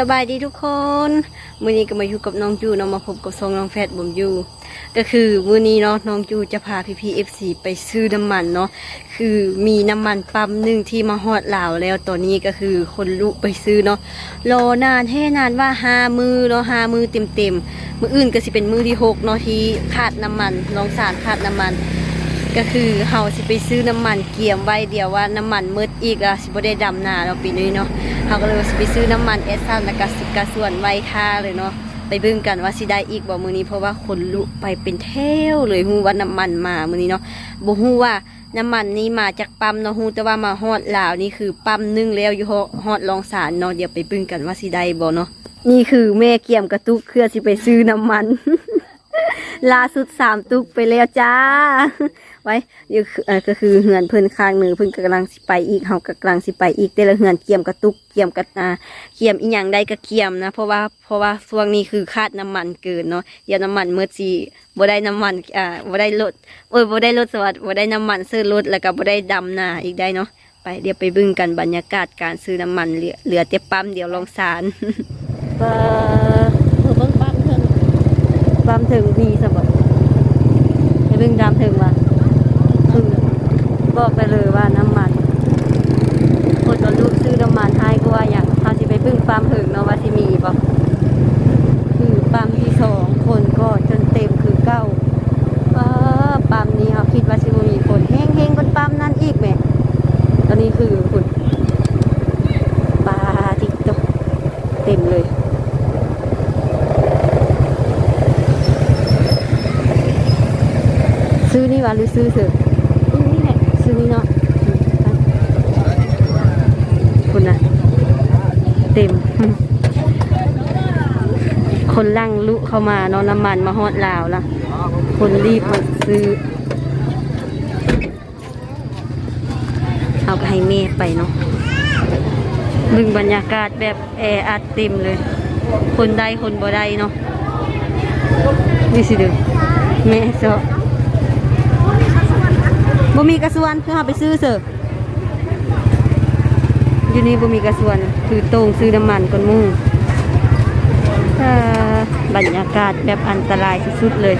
สบายดีทุกคนมื้อนี้ก็มาอยู่กับน้องจูเนาะมาพบกับซองน้องแฟดบ่มอยู่ก็คือมื้อนี้เนาะน้องจูจะพาพี่พีเอฟซีไปซื้อน้ำมันเนาะคือมีน้ำมันปั๊มหนึ่งที่มาฮอดลาวแล้วตอนนี้ก็คือคนลุไปซื้อเนาะรอนานแห่นานว่าหามือเนาะหามือเต็มเต็มมืออื่นก็สิเป็นมือที่หกเนาะที่ขาดน้ำมันน้องสารขาดน้ำมัน ก็คือเฮาสิไปซื้อน้ำมันเกียมไว้เดียวว่าน้ำมันมืดอีกอะสิบ่ได้ดำนาเนาปีนี้เนาะเฮาก็เลยว่าสิไปซื้อน้ำมันเอสซันแล้วก็สิกะส่วนไว้ท่าเลยเนาะไปบิ่งกันว่าสิได้อีกบ่มื้อนี้เพราะว่าคนลุไปเป็นแถวเลยฮู้ว่าน้ำมันมามื้อนี้เนาะบ่ฮู้ว่าน้ำมันนี้มาจากปั๊มเนาะฮู้แต่ว่ามาฮอดลาวนี่คือปั๊มหนึงแล้วอยู่ฮอดรองสารเนาะเดี๋ยวไปบิ่งกันว่าสิได้บ่เนาะนี่คือแม่เกียมกระตุกเครือสิไปซื้อน้ำมันล่าสุดสามตุกไปแล้วจ้า ไว้อยู่คือเอ่อก็คือเหือนเพิ่นข้างหนึ่งเพิ่นกำลังสิไปอีกเฮาก็กำลังสิไปอีกแต่ละเหือนเกี่ยมกระตุกเกี่ยมกระอ่าเกี่ยมอีหยังใดก็เกี่ยมนะ เพราะว่าเพราะว่าช่วงนี้คือคาดน้ำมันเกินเนาะอย่าน้ำมันเมื่อสิบ่ได้น้ำมันอ่าบ่ได้รถโอ้ยบ่ได้รถสวัสดิ์บ่ได้น้ำมันซื้อรถแล้วก็บ่ได้ดำนาอีกได้เนาะไปเดี๋ยวไปเบึ้งกันบรรยากาศการซื้อน้ำมันเหลือเหลือแต่ปั๊มเดี๋ยวลองสารปาเบิ่งปั๊มเถิงปั๊มเถิงมีสบัดไปเบิ่งดามเถิงว่าคือ บอกไปเลยว่าน้ำมันคนตอนลูกซื้อน้ำมันให้ก็ว่าอย่างเขาสิไปเบิ่งปั๊มเถิงเนาะว่าสิมีบ่คือปั๊มที่สองคนก็จนเต็มคือเก้าปั๊มนี้เขาคิดว่าสิมีคนแห้งๆคนปั๊มนั่นอีกแหมตอนนี้คือคุณปลาทิกตกเต็มเลยซื้อนี่วะหรือซื้อเถอะซื้อนี่แหละซื้อนี่เนาะอืมไปคุณนะ เต็ม คนลั่งลุเข้ามานาะน้ำมันมาฮอดลาวละคนรีบมาซื้อเอาไปให้เมย์ไปเนาะบึงบรรยากาศแบบแออัดเต็มเลย คนใดคนบ่ได้เนาะนี่สิเด้อแม่เจาะบ่มีกระสวนคือเฮาไปซื้อเสอ อยู่นี่บ่มีกระสวนคือตรงซื้อน้ำมันก่อนมู่เอ่อบรรยากาศแบบอันตรายสุดๆเลย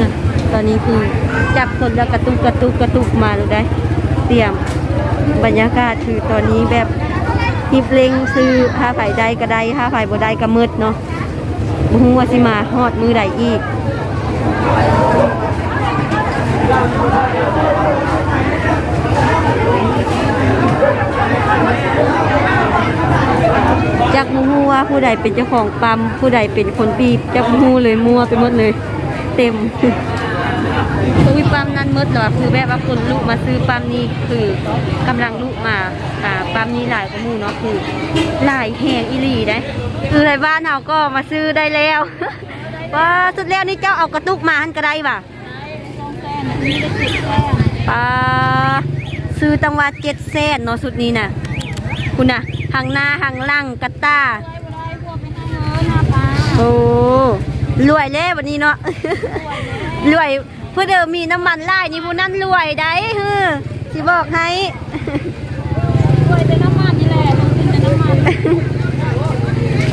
นะตอนนี้คือจับคนแล้วกระตุกกระตุกกระตุกมาดูได้ เตรียมบรรยากาศคือตอนนี้แบบฮิบเลงซื้อผ้าไผ่ใดก็ได้ผ้าไผ่บ่ได้ก็มืดเนาะ บ่ฮู้ว่าสิมาฮอดมือใดอีกจักบ่ฮู้ว่าผู้ใดเป็นเจ้าของปั๊มผู้ใดเป็นคนปีบจักบ่ฮู้เลยมั่วไปหมดเลย เต็มอุ้ยปั๊มนั้นมืดเหรอคือแบบว่าคนลูกมาซื้อปั๊มนี้คือกำลังลูกมาอ่าปั๊มนี้หลายกว่ามูเนาะคือหลายแหงอีหลีได้ ในบ้านเราก็มาซื้อได้แล้วว่าสุดแล้วนี่เจ้าเอากระตุกมาหันก็ได้ป่ะป้าซื้อตังว่าเจ็ดแสนเนาะสุดนี้น่ะ คุณน่ะหางหน้าหางหล่างกระตาโอ้รวยเลยวันนี้เนาะรวยเพื่อเดิมมีน้ำมันไล่นี่ผู้นั้นรวยได้เฮ้อสิบอกให้ รวยเป็นน้ำมันนี่แหละต้องกินแต่น้ำมัน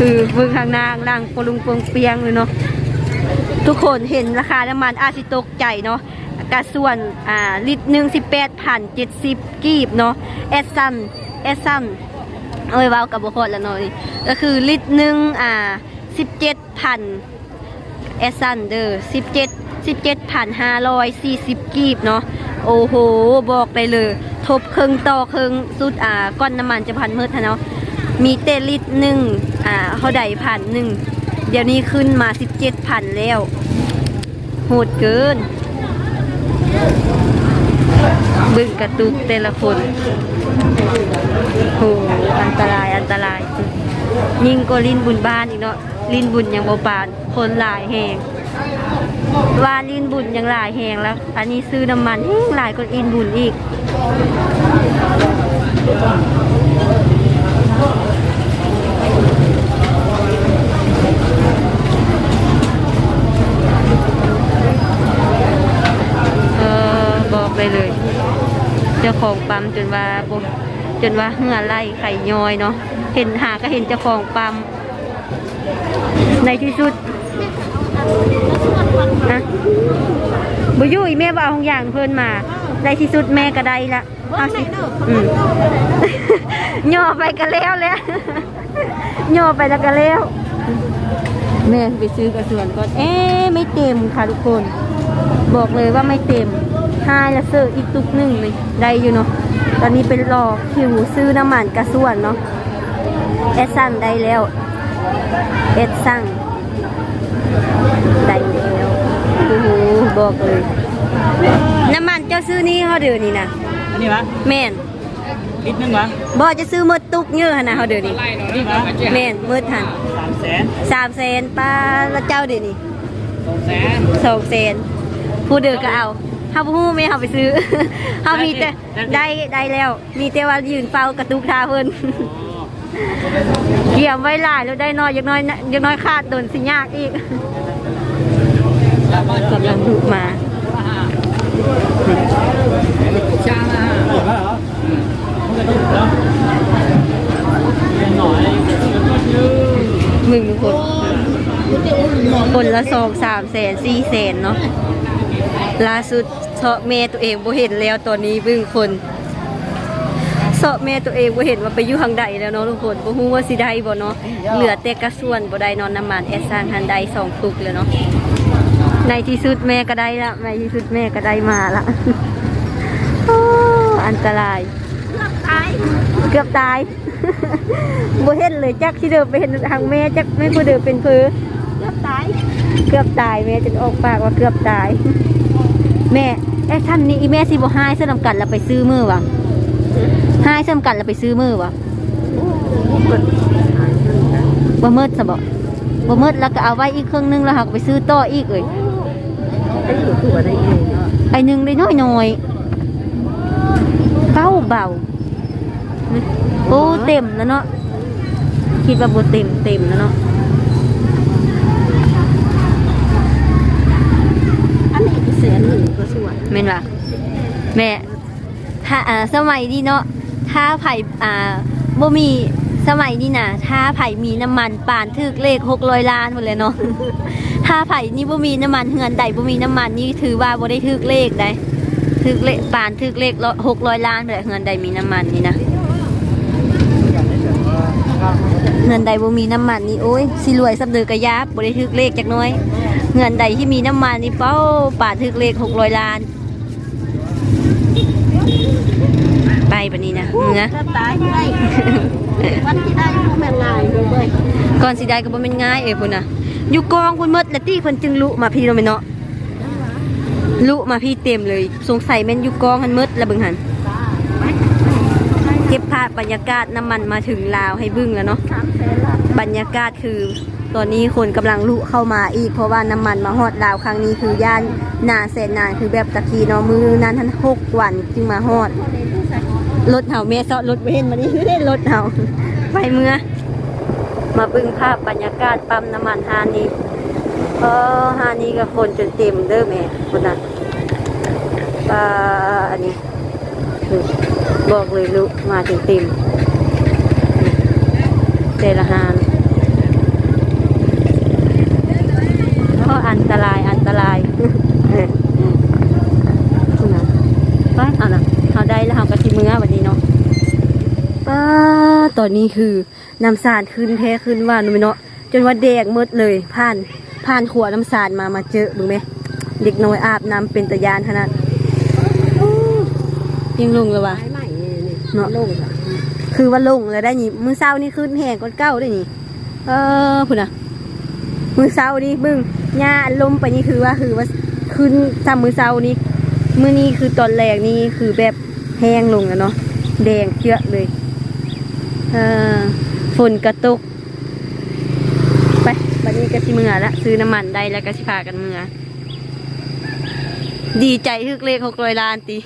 คือมึงข้างหน้างล่างปลุงปงเปียงเลยเนาะทุกคนเห็นราคาน้ำมันอาจสิตกใจเนาะกระส่วนอ่าลิตรหนึ่งสิบแปดพันเจ็ดสิบกีบเนาะเอสซันเอสซันเอ้ยว้าวกับบุคคลล้วเนาะนี่ก็คือลิตรหนึ่งอ่าสิบเจ็ดพันเอสซันเดอร์สิบเจ็ดสิบเจ็ดพันห้าร้อยสี่สิบกีบเนาะโอ้โห บอกไปเลย ทบครึ่งต่อครึ่งสุดอ่าก้อนน้ำมันจะพันเมื่อเนาะมีเตลิตรหนึ่ง อ่าเขาใดพันหนึ่ง เดี๋ยวนี้ขึ้นมาสิบเจ็ดพันแล้ว โหดเกิน บึ้งกระตุกแต่ละคนโหอันตรายอันตราย ยิ่งก็ลิ้นบุญบ้านอีกเนาะ ลิ้นบุญยังเบาปาน คนหลายแหงว่าลิ้นบุญยังหลายแหงแล้ว อันนี้ซื้อน้ำมันแห้งหลายกว่าอินบุญอีก ไปเลย เจ้าของปั๊มจนว่าจนว่าเหื่อไหลไข่ย้อยเนาะเห็นหาก็เห็นเจ้าของปั๊มในที่สุดนะบุยุยแม่บ่เอาของอย่างเพิ่นมาในที่สุดแม่ก็ได้ละเอาสิย่อไปกันแล้วแล้วย่อไปแล้วก็แล้วแม่ไปซื้อกระสวนก่อนเอ๊ไม่เต็มค่ะทุกคน บอกเลยว่าไม่เต็ม หายและเซอร์อีกตุกหนึ่งเลยได้อยู่เนาะตอนนี้เป็นรอคิวซื้อน้ำมันกระส่วนเนาะเอสสั่งได้แล้วเอสสั่งได้แล้วโอ้โหบอกเลย น้ำมันเจ้าซื้อนี่เขาเดือนี่นะอันนี้วะแม่นลิตรหนึงวะบอจะซื้อมืดตุกเยอะขนาดเขาเดือนี่นี่วะแม่นมืดทันสามแสนสามแสนป้าแล้วเจ้าเดือนี่สองแสนสองแสนผู้เดือก็เอา เฮาผู้ไม่เฮาไปซื้อ เฮามีแต่ได้ได้แล้ว มีแต่ว่ายืนเฝ้ากระตุกทาเพิ่นเกี่ยมไว้หลายแล้วได้น้อยอยังน้อยนะอยังน้อยขาดโดนสิยากอีกกำลังถูกมาช่างนะเปิดแล้วเหรออืมมันก็ถูกแล้วเป็นหน่อยมึงคนคนละสองสามแสนสี่แสนเนาะ ล่าสุดเสาะเมตัวเองบ่เห็นแล้วตอนนี้บึ้งคนเสาะเมตัวเองบ่เห็นว่าไปอยู่ทางใดแล้วเนาะทุกคนบ่ฮู้ว่าสิได้บ่เนาะเหลือแต่กระส่วนบ่ได้นอนน้ำมันแอสซานทันใดสองตุกแล้วเนาะในที่สุดแม่ก็ได้ละในที่สุดแม่ก็ได้มาละโอ้อันตราย เกือบตายบ่เห็นเลยจักที่เดิมไปเห็นทางแม่จักแม่ผู้เดิมเป็นเพอเกือบตาย เกือบตายแม่จนออกปากว่าเกือบตาย แม่ไอ้ท่านนี้อีแม่สิบ่หายเสื้อนำกันแล้วไปซื้อมือวะหายเสื้อนำกันแล้วไปซื้อมือวะบ่เมิดซะบ่บ่เมิดแล้วก็เอาไว้อีกเครื่องนึงแล้วหักไปซื้อต่ออีกเอ้ยไอ้หนึ่งได้น้อยน้อยๆเก้าเบาโอ้เต็มแล้วเนาะคิดว่าโบเต็มเต็มแล้วเนาะ อันนี้ก็แสนหนึ่งก็ส่วน แม่นว่ะแม่ถ้าอ่าสมัยนี้เนาะถ้าไผ่อ่าบ่มีสมัยนี้น่ะถ้าไผ่มีน้ำมันป่านถึกเลขหกร้อยล้านหมดเลยเนาะถ้าไผ่นี่บ่มีน้ำมันเฮือนใดบ่มีน้ำมันนี่ถือว่าบ่ได้ถึกเลขได้ถึกเลขป่านถึกเลขหกร้อยล้านเลยเฮือนใดมีน้ำมันนี่นะเงินใดบ่มีน้ำมันนี่โอ้ยสิรวยสำเดือกระยาบบ่ได้ทึกเลขจักน้อย เงินใดที่มีน้ำมันนี่เป้าป่าทึกเลขหกร้อยล้าน ไปบันนี้นะเนื้อถ้าตายไม่ได้วันที่ได้ผู้แม่งายเลยเว้ยก่อนสิได้ก็บ่แม่นง่ายเอ้ยพุ่นน่ะอยู่กองพุ่นหมดแล้วตี้เพิ่นจึงลุมาพี่เราแม่นเนาะลุมาพี่เต็มเลย สงสัยแม่นอยู่กองหันหมดแล้วเบิ่งหันเก็บภาพบรรยากาศน้ำมันมาถึงลาวให้เบิ่งแล้วเนาะสามแสนละบรรยากาศคือ ตอนนี้คนกำลังลุเข้ามาอีก เพราะว่าน้ำมันมาฮอดลาวครั้งนี้คือย่านนานแสนนานคือแบบตะกี้นาะมือนั้นทันหกวันจึงมาฮอดรถเห่าเมซะรถเวนมานี่รถเห่าไปเมื่อ มาบึงภาพบรรยากาศปั๊มน้ำมันฮานีเออฮานีกับคนจนเต็มเด้อแม่คนน่ะปลาอันนี้คือบอกเลยลุมาจนเต็มเจละฮาน ก็อันตรายอันตราย คุณนะไปเอานะเอาได้แล้วเอากระชิ มือวันนี้เนาะป้าตอนนี้คือน้ำสารขึ้นแท้ขึ้นว่าหนูเนาะจนว่าแดงหมดเลยผ่านผ่านขวดน้ำสารมามาเจอดูไหมเด็กน้อยอาบน้ำเป็นตะยานขนาดอู้ยิงลงเลยว่ะตายใหม่นี่เนาะลงค่ะคือว่าลงแล้วได้นี่มือเศร้านี่ขึ้นแหงก้อนเก้าได้นี่เออพุ่นอะมือเศร้านี่มึงหญ้าลมไปนี่คือว่าคือว่าขึ้นจำมือเศร้านี่มือนี้คือตอนแรกนี่คือแบบ แห้งลงแล้วเนาะแดงเชื้อเลยเออฝนกระตุก ไปบัดนี้ก็สิเมือละซื้อน้ำมันได้แล้วก็สิพากันเมือดีใจฮึกเลขหกร้อยล้านตี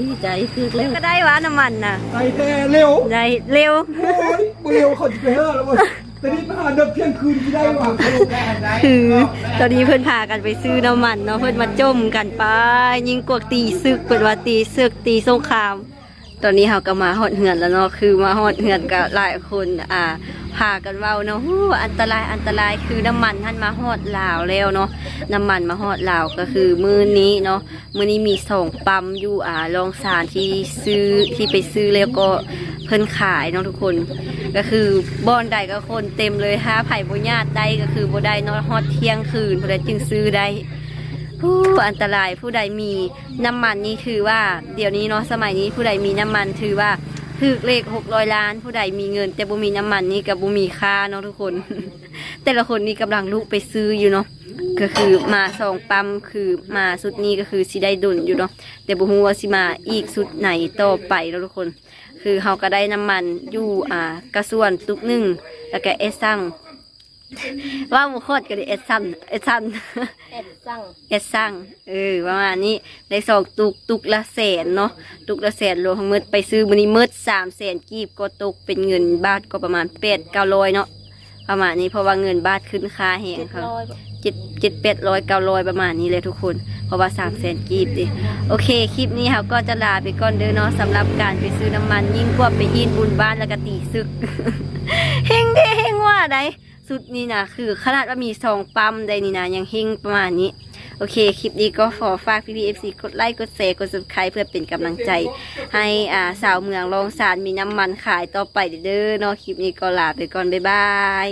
ดีใจคือเล่นก็ได้วะน้ำมันน่ะไปแต่เร็ว ได้เร็ว โอ้ยบ่เร็วเขาจะไปเฮ้อแล้วบ่ ตอนนี้มาหาเดิมเที่ยงคืนที่ได้หวังคือตอนนี้เพื่อนพากันไปซื้อน้ำมันเนาะเพื่อนมาจมกันไปยิงกวกตีซึกเปิดว่าตีซึกตีสงคราม ตอนนี้เราก็มาฮอดเหือนแล้วเนาะคือมาฮอดเหือนกับหลายคนอ่าพากันเว้าเนาะฮู้อันตรายอันตรายคือน้ำมันท่านมาฮอดลาวแล้วเนาะน้ำมันมาฮอดลาวก็คือมือนี้เนาะมือนี้มีสองปั๊มอยู่อ่าโรงสารที่ซื้อที่ไปซื้อแล้วก็ เพิ่นขายเนาะทุกคน ก็คือบ่อนใดก็คนเต็มเลยห้าไผ่บ่ญาติได้ก็คือบ่ได้เนอนฮอดเที่ยงคืนผู้ใดจึงซื้อได้ผู้อันตรายผู้ใดมีน้ำมันนี่คือว่าเดี๋ยวนี้เนาะสมัยนี้ผู้ใดมีน้ำมันถือว่าถือเลข600ล้าน ผู้ใดมีเงิน แต่บ่มีน้ำมันนี่ก็บ่มีค่าเนาะทุกคน แต่ละคนนี่กำลังลุกไปซื้ออยู่เนาะก็คือมาสองปั๊มคือมาสุดนี้ก็คือสิได้ดุนอยู่เนาะแต่บ่ฮู้ว่าสิมาอีกสุดไหนต่อไปเนาะทุกคน คือเขาก็ได้น้ำมันอยู่อ่ากระส่วนตุกหนึ่งแล้วก็เอสซังว่าหมูโคตรก็ได้เอสซัมเอสซัมเอ็ดสั่งเอสซังเออประมาณนี้ได้สองตุกตุกละแสนเนาะตุกละแสนรวมทั้งหมดไปซื้อมันนี้หมืดสามแสนกีบก็ตกเป็นเงินบาทก็ประมาณแปดเก้าร้อยเนาะประมาณนี้เพราะว่าเงินบาทขึ้นค่าแหงเจ็ดเขาร้อย เจ็ดเจ็ดแปดร้อยเก้าร้อยประมาณนี้เลยทุกคน เพราะว่าสามแสนกีบดิโอเค คลิปนี้เราก็จะลาไปก่อนเด้อเนาะสำหรับการไปซื้อน้ำมัน ยิ่งกว่าไปยินบุญบ้านแล้วก็ตีซึกเฮงเด้เฮงว่าไดสุดนี้นะคือขนาดว่ามีสองปั๊มใดนี่นะยังเฮงประมาณนี้โอเค คลิปนี้ก็ขอฝากพี่พีเอฟซีกดไลค์ กดแชร์ กด subscribe เพื่อเป็นกำลังใจ ให้อ่าสาวเมืองลองสารมีน้ำมันขายต่อไปเด้อเนาะคลิปนี้ก็ลาไปก่อน บ๊ายบาย